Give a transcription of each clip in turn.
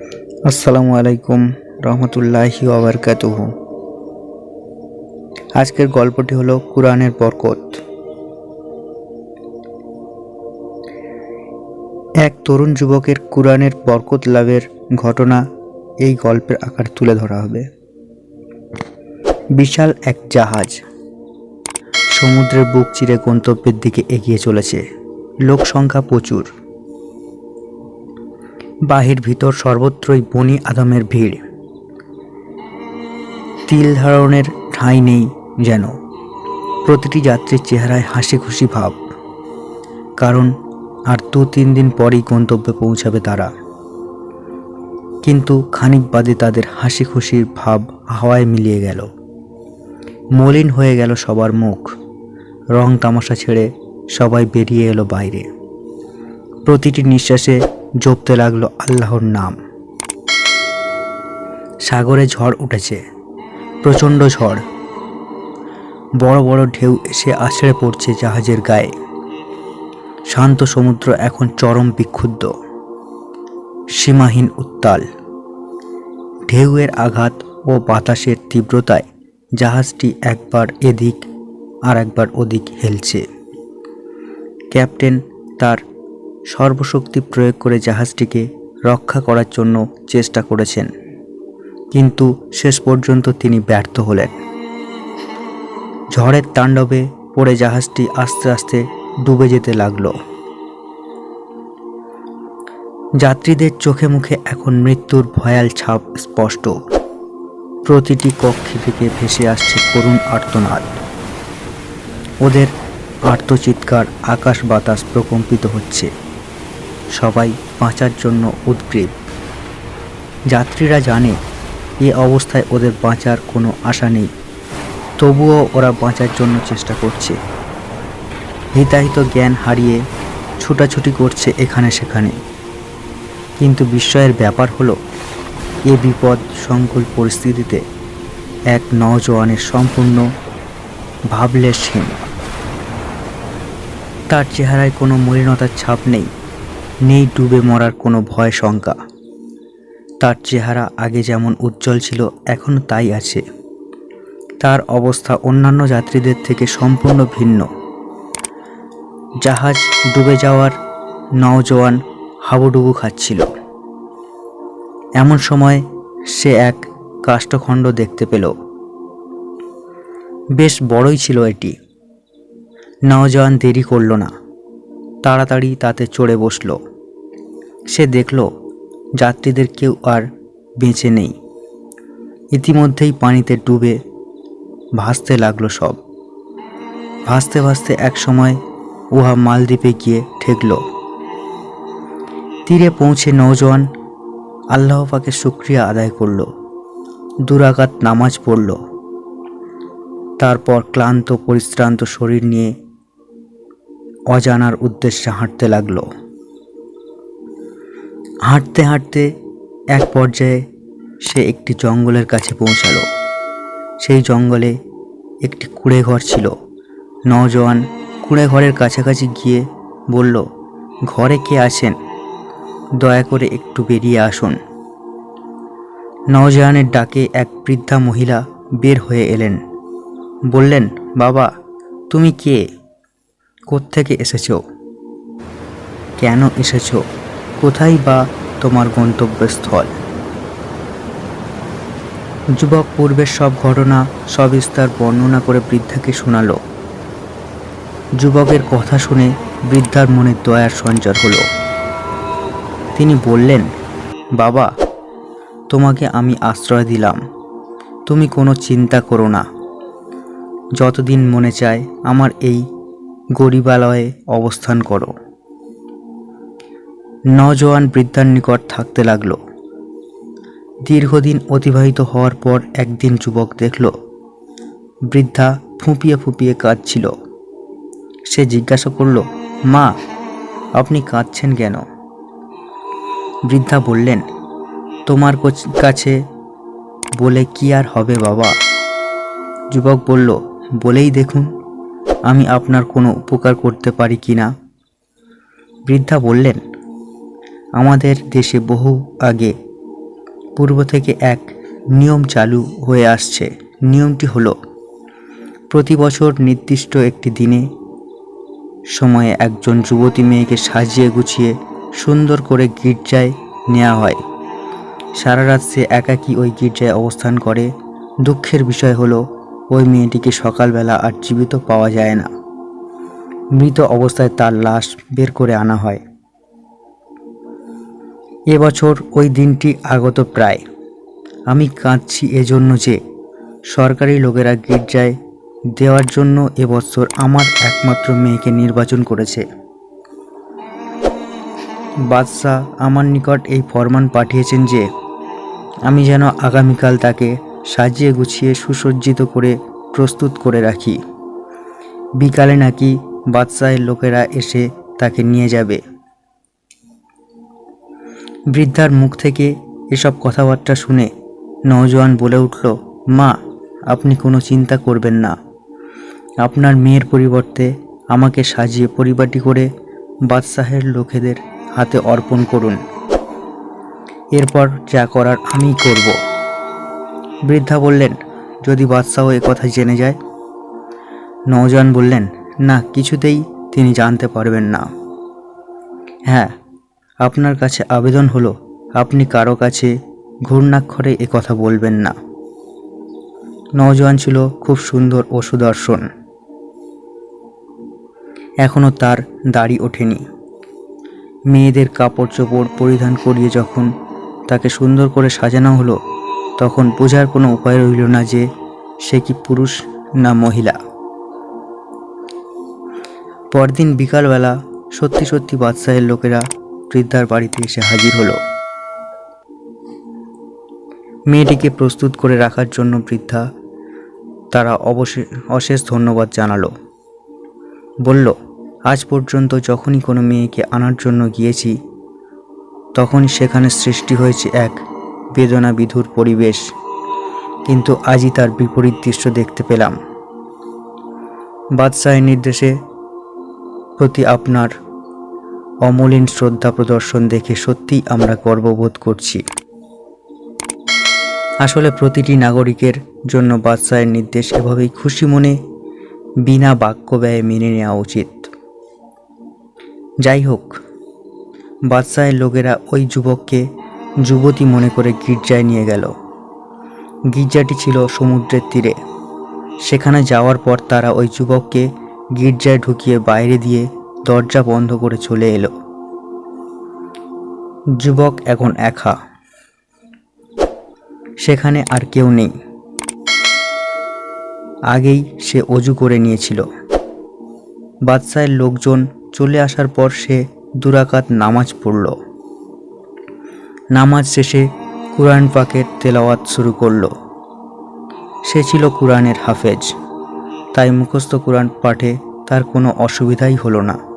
আসসালামু আলাইকুম রহমতুল্লাহি ওবরকাতুহ আজকের গল্পটি হলো কোরআনের বরকত। এক তরুণ যুবকের কোরআনের বরকত লাভের ঘটনা এই গল্পের আকার তুলে ধরা হবে। বিশাল এক জাহাজ সমুদ্রের বুক চিরে গন্তব্যের দিকে এগিয়ে চলেছে। লোক সংখ্যা প্রচুর। বাহির ভিতর সর্বত্রই বনি আদমের ভিড়। তিল ধারণের ঠাঁই নেই যেন। প্রতিটি যাত্রীর চেহারায় হাসি খুশি ভাব। কারণ আর দু তিন দিন পরেই গন্তব্যে পৌঁছাবে তারা। কিন্তু খানিক বাদে তাদের হাসি খুশির ভাব হাওয়ায় মিলিয়ে গেল। মলিন হয়ে গেল সবার মুখ। রং তামাশা ছেড়ে সবাই বেরিয়ে এলো বাইরে। প্রতিটি নিঃশ্বাসে জপতে লাগল আল্লাহর নাম। সাগরে ঝড় উঠেছে, প্রচণ্ড ঝড়। বড় বড় ঢেউ এসে আছড়ে পড়ছে জাহাজের গায়ে। শান্ত সমুদ্র এখন চরম বিক্ষুব্ধ। সীমাহীন উত্তাল। ঢেউয়ের আঘাত ও বাতাসের তীব্রতায় জাহাজটি একবার এদিক আর একবার ওদিক হেলছে। ক্যাপ্টেন তার সর্বশক্তি প্রয়োগ করে জাহাজটিকে রক্ষা করার জন্য চেষ্টা করেছেন। কিন্তু শেষ পর্যন্ত তিনি ব্যর্থ হলেন। ঝড়ের তাণ্ডবে পড়ে জাহাজটি আস্তে আস্তে ডুবে যেতে লাগল। যাত্রীদের চোখে মুখে এখন মৃত্যুর ভয়াল ছাপ স্পষ্ট। প্রতিটি কক্ষে থেকে ভেসে আসছে করুণ আর্তনাদ। ওদের আর্তচিৎকার আকাশ বাতাস প্রকম্পিত হচ্ছে। সবাই বাঁচার জন্য উদ্গ্রীব। যাত্রীরা জানে, এ অবস্থায় ওদের বাঁচার কোনো আশা নেই। তবুও ওরা বাঁচার জন্য চেষ্টা করছে। হিতাহিত জ্ঞান হারিয়ে ছুটাছুটি করছে এখানে সেখানে। কিন্তু বিস্ময়ের ব্যাপার হলো, এ বিপদ সংকুল পরিস্থিতিতে এক নওজোয়ানের সম্পূর্ণ ভাবলেশহীন তার চেহারায় কোনো মলিনতার ছাপ নেই। নেই ডুবে মরার কোনো ভয় শঙ্কা। তার চেহারা আগে যেমন উজ্জ্বল ছিল, এখন তাই আছে। তার অবস্থা অন্যান্য যাত্রীদের থেকে সম্পূর্ণ ভিন্ন। জাহাজ ডুবে যাওয়ার নওজোয়ান হাবুডুবু খাচ্ছিল। এমন সময় সে এক কাষ্ঠখণ্ড দেখতে পেল। বেশ বড়ই ছিল এটি। নওজোয়ান দেরি করল না। তাড়াতাড়ি তাতে চড়ে বসল। সে দেখল, যাত্রীদের কেউ আর বেঁচে নেই। ইতিমধ্যেই পানিতে ডুবে ভাসতে লাগল সব। ভাসতে ভাসতে এক সময় উহা মালদ্বীপে গিয়ে ঠেকল। তীরে পৌঁছে নৌজওয়ান আল্লাহ পাকে শুক্রিয়া আদায় করল। দুরাকাত নামাজ পড়ল। তারপর ক্লান্ত, পরিশ্রান্ত শরীর নিয়ে অজানার উদ্দেশ্যে হাঁটতে লাগল। হাঁটতে হাঁটতে এক পর্যায়ে সে একটি জঙ্গলের কাছে পৌঁছালো। সেই জঙ্গলে একটি কুড়ে ঘর ছিল। নওজোয়ান কুড়ে ঘরের কাছাকাছি গিয়ে বলল, ঘরে কে আছেন? দয়া করে একটু বেরিয়ে আসুন। নওজোয়ানের ডাকে এক বৃদ্ধা মহিলা বের হয়ে এলেন। বললেন, বাবা, তুমি কে? কোত্থেকে এসেছ? কেন এসেছ? কোথায় বা তোমার গন্তব্যস্থল? যুবক, পূর্বের সব ঘটনা সবিস্তার বর্ণনা করে বৃদ্ধাকে শোনালো। যুবকের কথা শুনে বৃদ্ধার মনে দয়ার সঞ্চার হলো। তিনি বললেন, বাবা, তোমাকে আমি আশ্রয় দিলাম। তুমি কোনো চিন্তা করো না। যতদিন মনে চায় আমার এই গরিবালয়ে অবস্থান করো। নজওয়ান বৃদ্ধার নিকট থাকতে লাগল। দীর্ঘদিন অতিবাহিত হওয়ার পর একদিন যুবক দেখল, বৃদ্ধা ফুঁপিয়ে ফুঁপিয়ে কাঁদছিল। সে জিজ্ঞাসা করল, মা, আপনি কাঁদছেন কেন? বৃদ্ধা বললেন, তোমার কাছে বলে কি আর হবে বাবা? যুবক বলল, বলেই দেখুন, আমি আপনার কোনো উপকার করতে পারি কি না? বৃদ্ধা বললেন আমাদের দেশে বহু আগে পূর্ব থেকে এক নিয়ম চালু হয়ে আসছে। নিয়মটি হলো, প্রতি বছর নির্দিষ্ট একটি দিনে সময়ে একজন যুবতী মেয়েকে সাজিয়ে গুছিয়ে সুন্দর করে গির্জায় নেওয়া হয়। সারা রাত সে একাকী ওই গির্জায় অবস্থান করে। দুঃখের বিষয় হলো, ওই মেয়েটিকে সকালবেলা আর জীবিত পাওয়া যায় না। মৃত অবস্থায় তার লাশ বের করে আনা হয়। এবছর ওই দিনটি আগত প্রায়। আমি কাঁদছি এজন্য যে সরকারি লোকেরা গির্জায় দেওয়ার জন্য এবছর আমার একমাত্র মেয়েকে নির্বাচন করেছে। বাদশাহ আমার নিকট এই ফরমান পাঠিয়েছেন যে আমি যেন আগামীকাল তাকে সাজিয়ে গুছিয়ে সুসজ্জিত করে প্রস্তুত করে রাখি। বিকালে নাকি বাদশাহের লোকেরা এসে তাকে নিয়ে যাবে। বৃদ্ধার মুখ থেকে এসব কথাবার্তা শুনে নওজোয়ান বলে উঠল, মা, আপনি কোনো চিন্তা করবেন না। আপনার মেয়ের পরিবর্তে আমাকে সাজিয়ে পরিপাটি করে বাদশাহের লোকেদের হাতে অর্পণ করুন। এরপর যা করার আমিই করব। বৃদ্ধা বললেন, যদি বাদশাহ কথা জেনে যায়? নওজোয়ান বললেন, না, কিছুতেই তিনি জানতে পারবেন না। হ্যাঁ আপনার কাছে আবেদন হলো, আপনি কারও কাছে ঘূর্ণাক্ষরে এ কথা বলবেন না। নওজোয়ান ছিল খুব সুন্দর ও সুদর্শন। এখনও তার দাড়ি ওঠেনি। মেয়েদের কাপড় চোপড় পরিধান করিয়ে যখন তাকে সুন্দর করে সাজানো হলো, তখন বোঝার কোনো উপায় রইল না যে সে কি পুরুষ না মহিলা। পরদিন বিকালবেলা সত্যি সত্যি বাদশাহের লোকেরা বৃদ্ধার বাড়িতে এসে হাজির হলো। মেয়েটিকে প্রস্তুত করে রাখার জন্য বৃদ্ধা তারা অবশ্যই অশেষ ধন্যবাদ জানালো। বলল, আজ পর্যন্ত যখনই কোনো মেয়েকে আনার জন্য গিয়েছি, তখনই সেখানে সৃষ্টি হয়েছে এক বেদনা বিধুর পরিবেশ। কিন্তু আজই তার বিপরীত দৃশ্য দেখতে পেলাম। বাদশাহের নির্দেশে প্রতি আপনার অমলিন শ্রদ্ধা প্রদর্শন দেখে সত্যিই আমরা গর্ববোধ করছি। আসলে প্রতিটি নাগরিকের জন্য বাদশাহের নির্দেশ এভাবেই খুশি মনে বিনা বাক্য ব্যয়ে মেনে নেওয়া উচিত। যাই হোক, বাদশাহের লোকেরা ওই যুবককে যুবতী মনে করে গির্জায় নিয়ে গেল। গির্জাটি ছিল সমুদ্রের তীরে। সেখানে যাওয়ার পর তারা ওই যুবককে গির্জায় ঢুকিয়ে বাইরে দিয়ে দরজা বন্ধ করে চলে এলো। যুবক এখন একা। সেখানে আর কেউ নেই। আগেই সে অজু করে নিয়েছিল। বাদশাহের লোকজন চলে আসার পর সে দুরাকাত নামাজ পড়ল। নামাজ শেষে কুরআন পাকের তেলাওয়াত শুরু করল। সে ছিল কোরআনের হাফেজ, তাই মুখস্থ কোরআন পাঠে তার কোনো অসুবিধাই হলো না।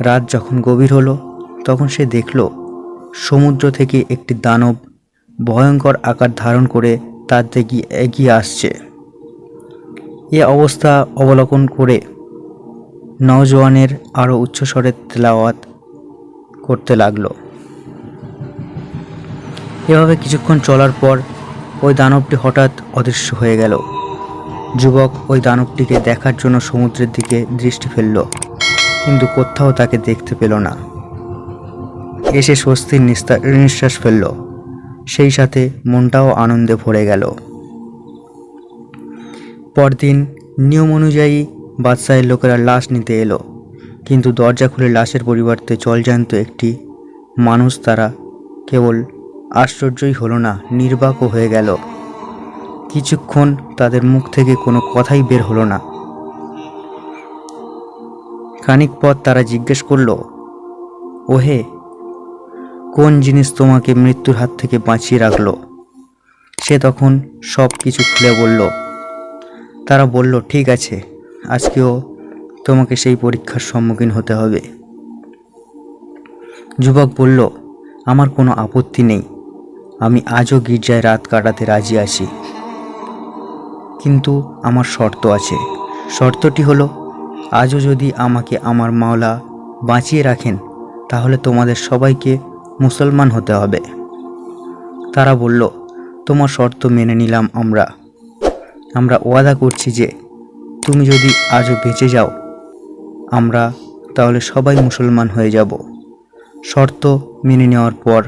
রাত যখন গভীর হলো, তখন সে দেখল সমুদ্র থেকে একটি দানব ভয়ঙ্কর আকার ধারণ করে তার দিকে এগিয়ে আসছে। এ অবস্থা অবলোকন করে নওজোয়ানের আরও উচ্চস্বরে তেলাওয়াত করতে লাগল। এভাবে কিছুক্ষণ চলার পর ওই দানবটি হঠাৎ অদৃশ্য হয়ে গেল। যুবক ওই দানবটিকে দেখার জন্য সমুদ্রের দিকে দৃষ্টি ফেলল। কিন্তু কোথাও তাকে দেখতে পেল না। এসে স্বস্তির নিঃশ্বাস ফেলল। সেই সাথে মনটাও আনন্দে ভরে গেল। পরদিন নিয়ম অনুযায়ী বাদশাহের লোকেরা লাশ নিতে এলো, কিন্তু দরজা খুলে লাশের পরিবর্তে জলজান্ত একটি মানুষ তারা কেবল আশ্চর্যই হলো না, নির্বাকও হয়ে গেল। কিছুক্ষণ তাদের মুখ থেকে কোনো কথাই বের হলো না। খানিক পর তারা জিজ্ঞেস করল, ওহে, কোন জিনিস তোমাকে মৃত্যুর হাত থেকে বাঁচিয়ে রাখল? সে তখন সব কিছু খুলে বলল, তারা বলল, ঠিক আছে, আজকেও তোমাকে সেই পরীক্ষার সম্মুখীন হতে হবে। যুবক বলল, আমার কোনো আপত্তি নেই, আমি আজও গির্জায় রাত কাটাতে রাজি আছি। কিন্তু আমার শর্ত আছে। শর্তটি হলো আজও যদি আমাকে আমার মাওলা বাঁচিয়ে রাখেন, তাহলে তোমাদের সবাইকে মুসলমান হতে হবে। তারা বলল, তোমার শর্ত মেনে নিলাম আমরা। আমরা ওয়াদা করছি যে, তুমি যদি আজও বেঁচে যাও, আমরা তাহলে সবাই মুসলমান হয়ে যাব। শর্ত মেনে নেওয়ার পর,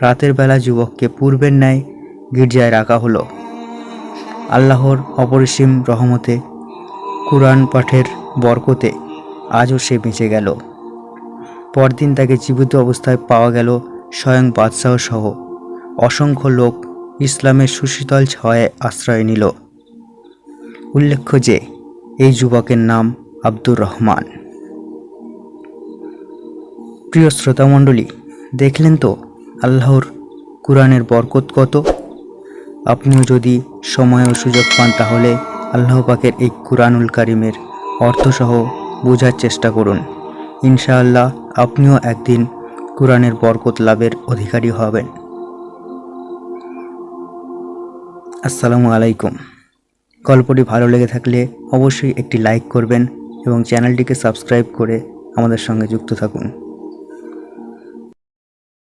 রাতের বেলা যুবককে পূর্বের ন্যায় গির্জায় রাখা হলো। আল্লাহর অপরিসীম রহমতে কুরআন পাঠের বরকতে আজও সে বেঁচে গেল। পরদিন তাকে জীবিত অবস্থায় পাওয়া গেল স্বয়ং বাদশাহ সহ। অসংখ্য লোক ইসলামের সুশীতল ছায়ায় আশ্রয় নিল। উল্লেখ্য যে, এই যুবকের নাম আব্দুর রহমান। প্রিয় শ্রোতামণ্ডলী, দেখলেন তো আল্লাহর কোরআনের বরকত কত? আপনিও যদি সময় ও সুযোগ পান তাহলে আল্লাহ পাকের এই কুরআনুল কারিমের অর্থসহ বোঝার চেষ্টা করুন। ইনশাআল্লাহ আপনিও একদিন কোরআনের বরকত লাভের অধিকারী হবেন। আসসালামু আলাইকুম। গল্পটি ভালো লেগে থাকলে অবশ্যই একটি লাইক করবেন এবং চ্যানেলটিকে সাবস্ক্রাইব করে আমাদের সঙ্গে যুক্ত থাকুন।